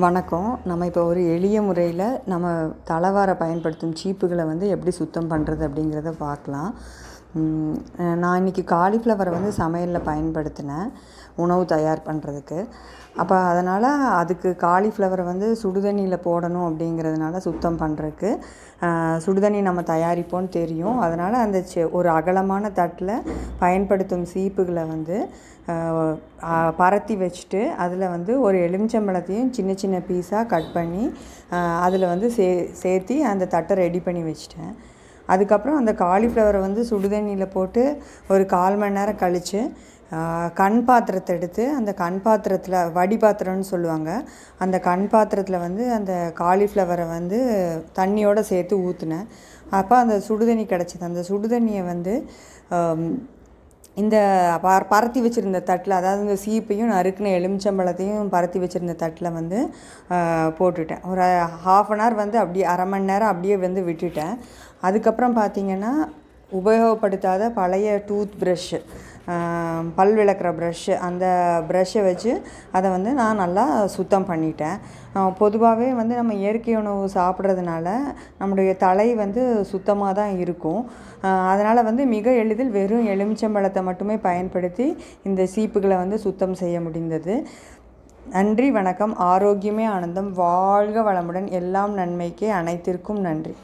வணக்கம். நம்ம இப்போ ஒரு எளிய முறையில் நம்ம தலைவார பயன்படுத்தும் சீப்புகளை வந்து எப்படி சுத்தம் பண்ணுறது அப்படிங்கிறத பார்க்கலாம். நான் இன்றைக்கி காலிஃப்ளவரை வந்து சமையலில் பயன்படுத்தினேன் உணவு தயார் பண்ணுறதுக்கு அப்போ அதனால் அதுக்கு காலிஃப்ளவரை வந்து சுடுதண்ணியில் போடணும் அப்படிங்கிறதுனால சுத்தம் பண்ணுறதுக்கு சுடுதண்ணி நம்ம தயாரிப்போம்னு தெரியும். அதனால் அந்த செ ஒரு அகலமான தட்டில் பயன்படுத்தும் சீப்புகளை வந்து பரத்தி வச்சுட்டு அதில் வந்து ஒரு எலுமிச்சம்பழத்தையும் சின்ன சின்ன பீஸாக கட் பண்ணி அதில் வந்து சே சேர்த்தி அந்த தட்டை ரெடி பண்ணி வச்சிட்டேன். அதுக்கப்புறம் அந்த காலிஃப்ளவரை வந்து சுடுதண்ணியில் போட்டு ஒரு கால் மணி நேரம் கழித்து கண் பாத்திரத்தை எடுத்து அந்த கண் பாத்திரத்தில் வடி பாத்திரம்னு சொல்லுவாங்க அந்த கண் பாத்திரத்தில் வந்து அந்த காலிஃப்ளவரை வந்து தண்ணியோடு சேர்த்து ஊற்றினேன் அப்போ அந்த சுடுதண்ணி கிடச்சிது. அந்த சுடுதண்ணியை வந்து இந்த பர பரத்தி வச்சுருந்த தட்டில் அதாவது இந்த சீப்பையும் நறுக்குன எலுமிச்சம்பழத்தையும் பரத்தி வச்சுருந்த தட்டில் வந்து போட்டுட்டேன். ஒரு ஹாஃப் அன் ஹவர் வந்து அப்படியே அரை மணி நேரம் அப்படியே வந்து விட்டுட்டேன். அதுக்கப்புறம் பார்த்தீங்கன்னா உபயோகப்படுத்தாத பழைய டூத் ப்ரஷ்ஷு பல் விளக்குற ப்ரஷ்ஷு அந்த ப்ரஷ்ஷை வச்சு அதை வந்து நான் நல்லா சுத்தம் பண்ணிட்டேன். பொதுவாகவே வந்து நம்ம இயற்கை உணவு சாப்பிட்றதுனால நம்முடைய தலை வந்து சுத்தமாக தான் இருக்கும். அதனால் வந்து மிக எளிதில் வெறும் எலுமிச்சம்பழத்தை மட்டுமே பயன்படுத்தி இந்த சீப்புகளை வந்து சுத்தம் செய்ய முடிந்தது. நன்றி வணக்கம் ஆரோக்கியமே ஆனந்தம் வாழ்க வளமுடன் எல்லாம் நன்மைக்கே அனைத்திற்கும் நன்றி.